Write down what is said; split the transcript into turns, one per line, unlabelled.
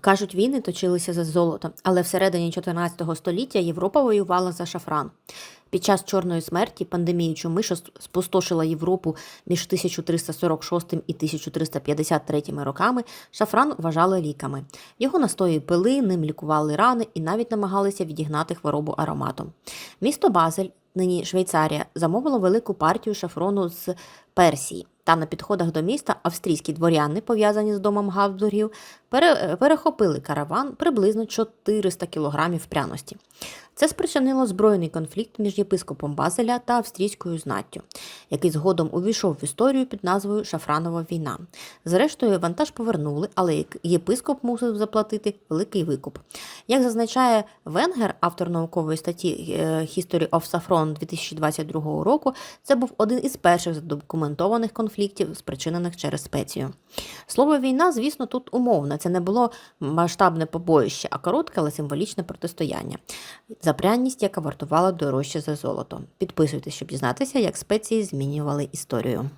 Кажуть, війни точилися за золото, але всередині 14 століття Європа воювала за шафран. Під час Чорної смерті пандемії чуми, що спустошила Європу між 1346 і 1353 роками, шафран вважали ліками. Його настої пили, ним лікували рани і навіть намагалися відігнати хворобу ароматом. Місто Базель, нині Швейцарія, замовило велику партію шафрону з Персії. Та на підходах до міста австрійські дворяни, пов'язані з домом Габсбургів, перехопили караван приблизно 400 кілограмів пряності. Це спричинило збройний конфлікт між єпископом Базеля та австрійською знаттю, який згодом увійшов в історію під назвою Шафранова війна. Зрештою, вантаж повернули, але єпископ мусив заплатити великий викуп. Як зазначає Венгер, автор наукової статті е, History of Saffron 2022 року, це був один із перших задокументованих конфліктів, спричинених через спецію. Слово війна, звісно, тут умовне. Це не було масштабне побоїще, а коротке, але символічне протистояння. За пряність, яка вартувала дорожче за золото. Підписуйтесь, щоб дізнатися, як спеції змінювали історію.